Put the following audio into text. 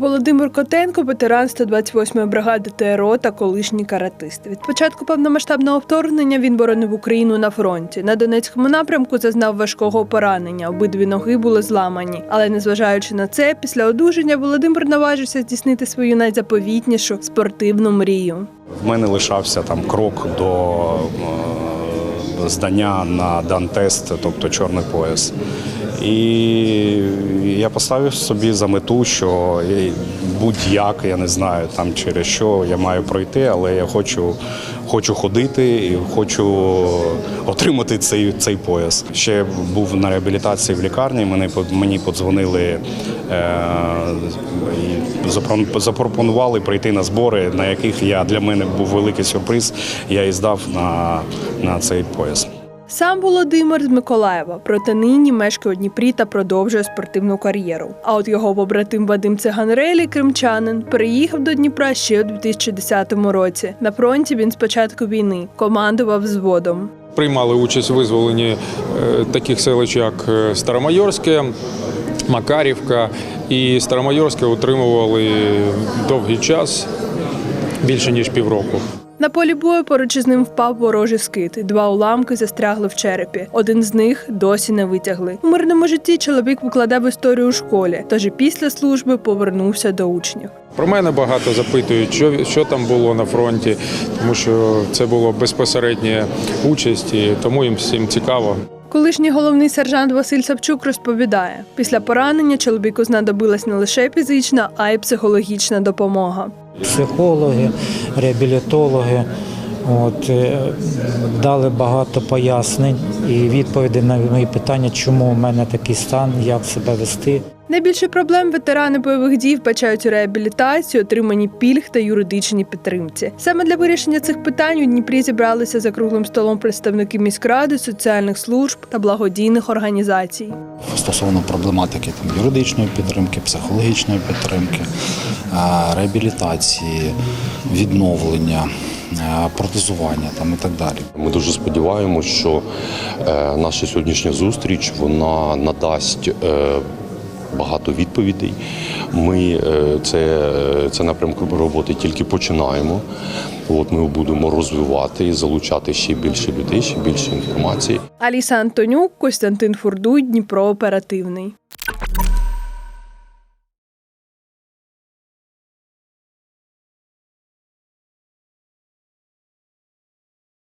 Володимир Котенко, ветеран 128-ї бригади ТРО та колишній каратист. Від початку повномасштабного вторгнення він боронив Україну на фронті. На Донецькому напрямку зазнав важкого поранення. Обидві ноги були зламані. Але незважаючи на це, після одужання Володимир наважився здійснити свою найзаповітнішу спортивну мрію. В мене лишався там крок до е, здання на дан-тест, тобто чорний пояс. І я поставив собі за мету, що будь-як, я не знаю там через що я маю пройти, але я хочу, хочу ходити і хочу отримати цей, цей пояс. Ще був на реабілітації в лікарні. Под- мені подзвонили е, і запропонували прийти на збори, на яких я для мене був великий сюрприз. Я і здав на, на цей пояс. Сам Володимир з Миколаєва, проте нині мешкає у Дніпрі та продовжує спортивну кар'єру. А от його побратим Вадим Циганрелі, кримчанин, переїхав до Дніпра ще у 2010 році. На фронті він з початку війни командував взводом. Приймали участь у визволенні е, таких селищ, як е, Старомайорське, Макарівка. І Старомайорське утримували довгий час, більше ніж півроку. На полі бою поруч із ним впав ворожий скит. Два уламки застрягли в черепі. Один з них досі не витягли. У мирному житті чоловік викладав історію у школі, тож і після служби повернувся до учнів. Про мене багато запитують, що, що там було на фронті, тому що це було безпосередня участь, і тому їм всім цікаво. Колишній головний сержант Василь Савчук розповідає: після поранення чоловіку знадобилась не лише фізична, а й психологічна допомога. психологи, реабілітологи. От, е, дали багато пояснень і відповідей на мої питання, чому у мене такий стан, як себе вести. Найбільше проблем ветерани бойових дій вбачають у реабілітації, отриманні пільг та юридичній підтримці. Саме для вирішення цих питань у Дніпрі зібралися за круглим столом представники міськради, соціальних служб та благодійних організацій. стосовно проблематики там, юридичної підтримки, психологічної підтримки, реабілітації, відновлення, протезування там, і так далі. Ми дуже сподіваємося, що наша сьогоднішня зустріч вона надасть е, багато відповідей. Ми е, це, е, це напрямку роботи тільки починаємо. От ми будемо розвивати і залучати ще більше людей, ще більше інформації. Аліса Антонюк, Костянтин Фурдуй, Дніпро оперативний.